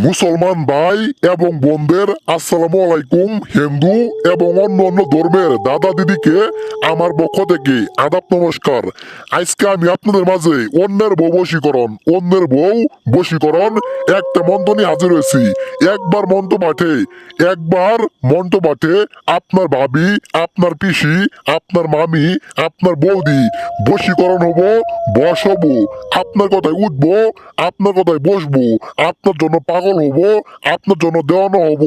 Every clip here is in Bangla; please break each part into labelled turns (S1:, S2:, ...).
S1: মুসলমান ভাই এবং বোনদের আসসালামু আলাইকুম, হিন্দু এবং অন্য অন্য ধর্মের দাদা দিদিকে আমার পক্ষ থেকে আদাব নমস্কার। আজকে আমি আপনাদের মাঝে অন্যের বউ বশীকরণ, অন্যের বউ বশীকরণ একটা মন্ত্র নিয়ে হাজির হয়েছি। একবার মন্ত্র পাঠে, একবার মন্ত্র পাঠে আপনার ভাবি, আপনার পিসি, আপনার মামি, আপনার বৌদি বশীকরণ হব, বস হব। আপনার কথায় উঠবো, আপনার কথায় বসবো, আপনার জন্য হব, আপনার জন্য দেওয়ানো হব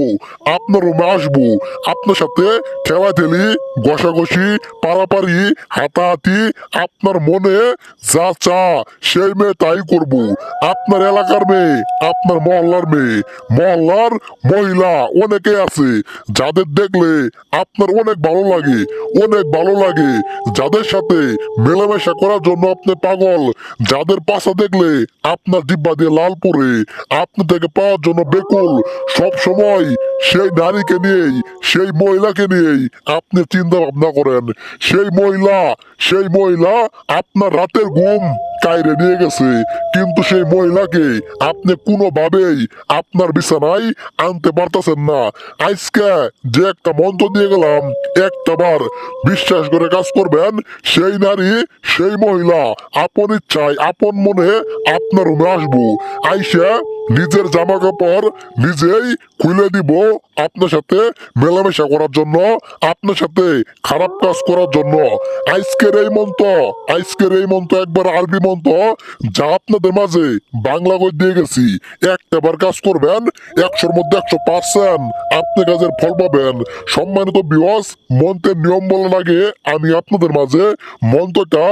S1: আপনার রুমে আসব। আপনার সাথে ঠেলা ঠেলি ঘষাঘষি, পারাপারি, হাতাহাতি, আপনার মনে যা চা, সেই মেয়ে তাই করব। আপনার এলাকার মেয়ে, আপনার মহল্লার মেয়ে, মহল্লার মহিলা অনেকে আছে, যাদের দেখলে আপনার অনেক ভালো লাগে। অনেক ভালো লাগে। যাদের সাথে মেলামেশা করার জন্য আপনি পাগল, যাদের পাশা দেখলে আপনার জিব্বা দিয়ে লাল পরে আপনি থেকে পাওয়ার জন্য বেকুল। সব সময় সেই নারীকে নিয়েই, সেই মহিলাকে নিয়েই আপনি চিন্তা ভাবনা করেন। সেই মহিলা সেই মহিলা আপনার রাতের ঘুম। কায়রে নিয়ে গেছে। কিন্তু সেই মহিলাকে আপনি কোনোভাবেই আপনার বিছানায় আনতে পারতেছেন না। আজকে যে একটা মন্ত্র দিয়ে গেলাম একটা বিশ্বাস করে কাজ করবেন, সেই নারী সেই মহিলা আপন ইচ্ছায়, আপন মনে আপনার রুমে আসব। আইসা নিজের জামা কাপড় নিজেই খুলে দিব আপনার সাথে মেলামেশা করার জন্য, আপনার সাথে খারাপ কাজ করার জন্য। আজকের এই মন্ত্র, আজকের এই মন্ত্র একবার আরবি মন্ত্র, যা আপনাদের মাঝে বাংলা কই দিয়ে গেছি। একটা বার কাজ করবেন, একশোর মধ্যে একশো পার্সেন্ট আপনি কাজের ফল পাবেন। সম্মানিত বিওয়াস মন্ত্রের নিয়ম বলার আগে আমি আপনাদের মাঝে মন্ত্রটা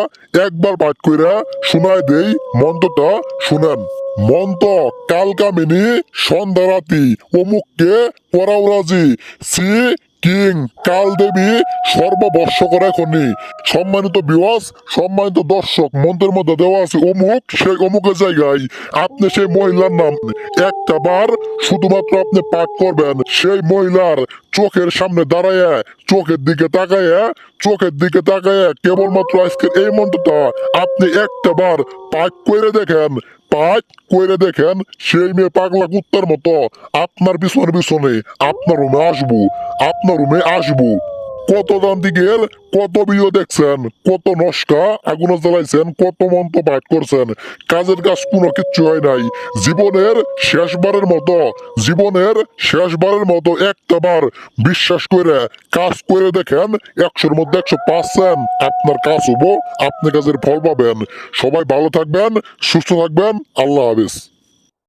S1: একবার পাঠ কইরা শোনায় দেই, মন্ত্রটা শুনেন। মন্ত্র কালকামিনী সন্ধ্যা রাতি অমুককে পরাউরাজি সি কিং কাল দেবী সর্ববর্ষ করে খনি। সম্মানিত বিওয়াস সম্মানিত দর্শক, মন্ত্রের মধ্যে দেওয়া আছে অমুক, সেই অমুকের জায়গায় আপনি সেই মহিলার নাম একটা বার শুধুমাত্র আপনি পাঠ করবেন। সেই মহিলার চোখের সামনে দাঁড়ায় চোখের দিকে তাকায় চোখের দিকে তাকায় কেবলমাত্র আজকের এই মন্ত্রটা আপনি একটা বার পাঠ করে দেখেন পাঁচ কইরে দেখেন, সেই মেয়ে পাগলা কুত্তার মতো আপনার পিছনে পিছনে আপনার রুমে আসব, আপনার রুমে আসব। কত দাম দিকের কত ভিডিও দেখছেন, কত নস্কা আগুন জ্বালাইছেন, কত মন্ত্র পাঠ করছেন। কাজের কাজ কোনো কিচ্ছু হয় নাই। জীবনের শেষবারের মতো, জীবনের শেষবারের মতো একটা বার বিশ্বাস করে, কাজ করে দেখেন, একশোর মধ্যে একশো পার্সেন্ট আপনার কাজ হব, আপনি কাজের ফল পাবেন। সবাই ভালো থাকবেন, সুস্থ থাকবেন, আল্লাহ হাফিজ।